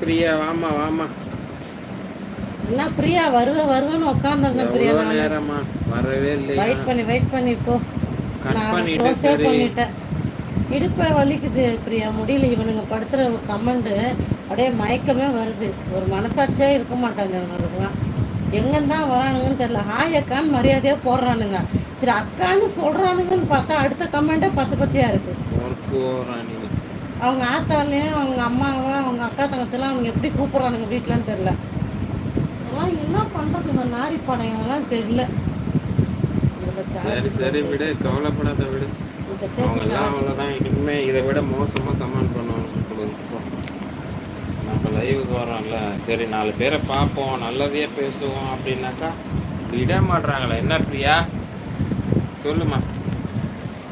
பிரியா வாமா வாமா என்ன பிரியா வருவ வருவேன்னு உட்காந்துருந்தேன் பிரியா நேரமா வரவே இல்லையா? வெயிட் பண்ணி வெயிட் பண்ணி போ. கட் பண்ணிட்டு சரி. பண்ணிட்டேன். இடுப்பை வலிக்குது பிரியா முடியல. இவனுங்க படுத்துற கமெண்டு அப்படியே மயக்கமே வருது. ஒரு மனசாட்சியே இருக்க மாட்டாங்க இவனுக்குலாம் எங்கேருந்தான் வரானுங்கன்னு தெரியல. ஹாய் அக்கான்னு மரியாதையாக போடுறானுங்க. சரி அக்கான்னு சொல்கிறானுங்கன்னு பார்த்தா அடுத்த கமெண்டே பச்சை பச்சையாக இருக்குது அவங்க ஆத்தாலையும் அவங்க அம்மாவை அவங்க அக்கா தங்கச்செல்லாம் அவங்க எப்படி கூப்பிட்றானுங்க வீட்டிலன்னு தெரில அதெல்லாம் என்ன பண்ணுறது இந்த நாரி படையெல்லாம் தெரியல. இந்த சரி சரி விடு. கவலைப்படாத விடு. அவங்கெல்லாம். அவ்வளோதான் இனிமே இதை விட மோசமாக கமெண்ட் பண்ணுவாங்க. நம்ம லைவுக்கு வரோம்ல சரி நாலு பேரை பார்ப்போம். நல்லதையே பேசுவோம் அப்படின்னாக்கா விட மாட்றாங்களே. என்ன பிரியா? சொல்லுமா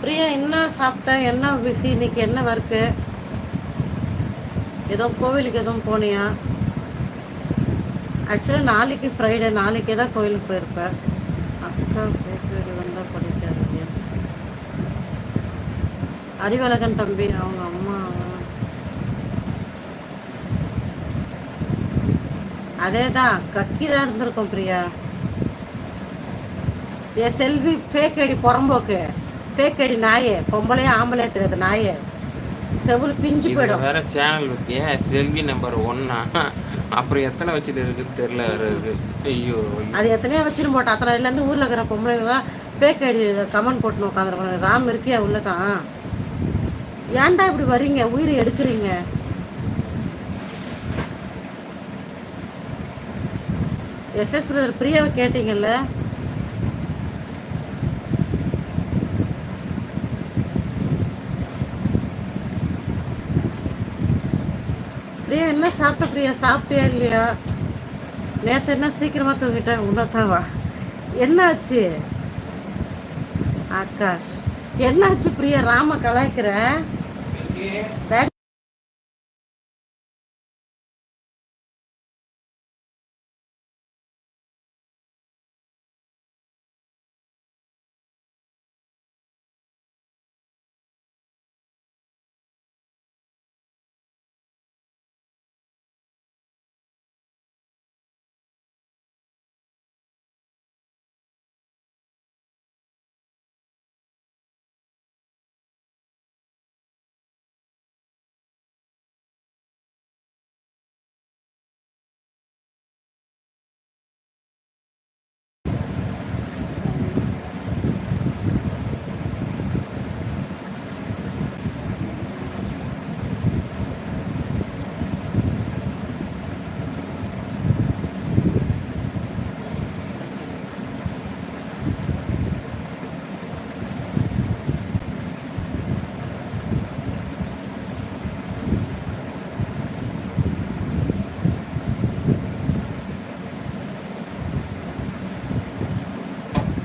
பிரியா என்ன சாப்பிட்ட? என்ன பிஸி இன்னைக்கு என்ன ஒர்க்கு ஏதோ கோவிலுக்கு எதுவும் போனியா? ஆக்சுவலாக நாளைக்கு ஃப்ரைடே நாளைக்கே தான் கோயிலுக்கு போயிருப்பேன் அக்கா பேசுறது வந்தால் படிக்காது அறிவழகன் தம்பி அவங்க அம்மா. அதே தான் கக்கி தான் இருந்திருக்கோம் பிரியா. என் செல்வி ஃபேக் ஐடி புறம்போக்கு. ஃபேக் ஐடி நாயே பொம்பளையே ஆம்பளையே தெரியாது நாயே. செவில் பிஞ்சு போயிடும். வேற சேனல் வைக்கிய செல்வி நம்பர் ஒன்னா அப்புறம் எத்தனை வச்சுட்டு இருக்குன்னு தெரியல வேற இது. ஐயோ அது எத்தனையோ வச்சிரும் போட்டா அத்தனை இருந்து ஊரில் இருக்கிற பொம்பளைங்க தான் ஃபேக் ஐடி கமெண்ட் போட்டு உட்காந்துருப்பாங்க ராம் இருக்கியா உள்ள தான். ஏன்டா இப்படி வர்றீங்க? உயிரை எடுக்கிறீங்க. எஸ்எஸ் பிரதர் பிரியாவை கேட்டீங்கல்ல? பிரியா என்ன சாப்பிட்ட பிரியா? சாப்பிட்டியா இல்லையா? நேற்று என்ன சீக்கிரமா தூங்கிட்டேன் உன்னதாவா என்னாச்சு? ஆகாஷ் என்னாச்சு பிரியா? ராம கலாய்க்கிற?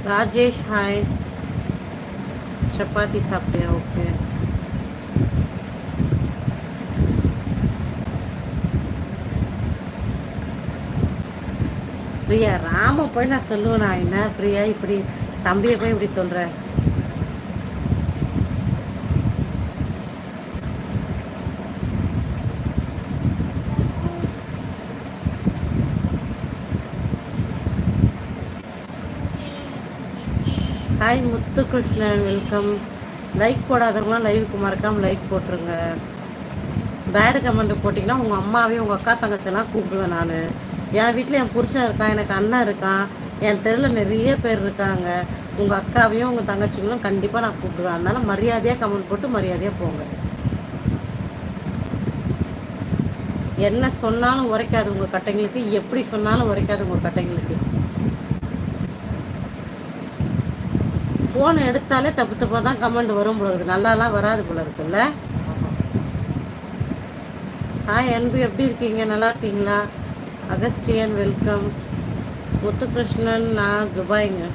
ராஜேஷ் ஹாய் சப்பாத்தி சாப்பிட்டியா ஓகே பிரியா ராம போய் நான் சொல்லுவேனா என்ன பிரியா இப்படி தம்பியை போய் இப்படி சொல்கிறேன் ஹாய் முத்துகிருஷ்ணன் வெல்கம் லைக் போடாதவங்களாம் லைவுக்கு மறக்காமல் லைக் போட்டுருங்க. பேடு கமெண்ட் போட்டிங்கன்னா உங்கள் அம்மாவே உங்கள் அக்கா தங்கச்செல்லாம் கூப்பிடுவேன் நான். என் வீட்டில் என் புருஷன் இருக்கான் எனக்கு அண்ணன் இருக்கான் என் தெருவில் நிறைய பேர் இருக்காங்க. உங்கள் அக்காவையும் உங்கள் தங்கச்சிங்களும் கண்டிப்பாக நான் கூப்பிடுவேன். அதனால் மரியாதையாக கமெண்ட் போட்டு மரியாதையாக போங்க. என்ன சொன்னாலும் உரைக்காது உங்கள் கட்டைங்களுக்கு எப்படி சொன்னாலும் உரைக்காது உங்கள் கட்டைங்களுக்கு. ஃபோன் எடுத்தாலே தப்பு தப்பாக தான் கமெண்ட் வரும் போல இருக்குது. நல்லாலாம் வராது போல இருக்குல்ல? ஹாய் அன்பு. எப்படி இருக்கீங்க? நல்லா இருக்கீங்களா? அகஸ்டியன் வெல்கம் முத்துகிருஷ்ணன் நான் துபாய்ங்க.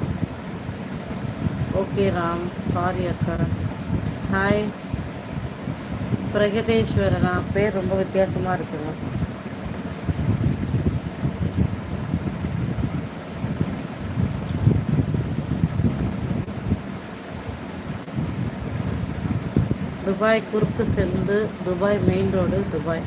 ஓகே ராம். சாரி அக்கா. ஹாய் பிரகதேஸ்வரனா பேர் ரொம்ப வித்தியாசமாக இருக்குங்க. துபாய் குறுக்கு செந்து துபாய் மெயின் ரோடு துபாய்.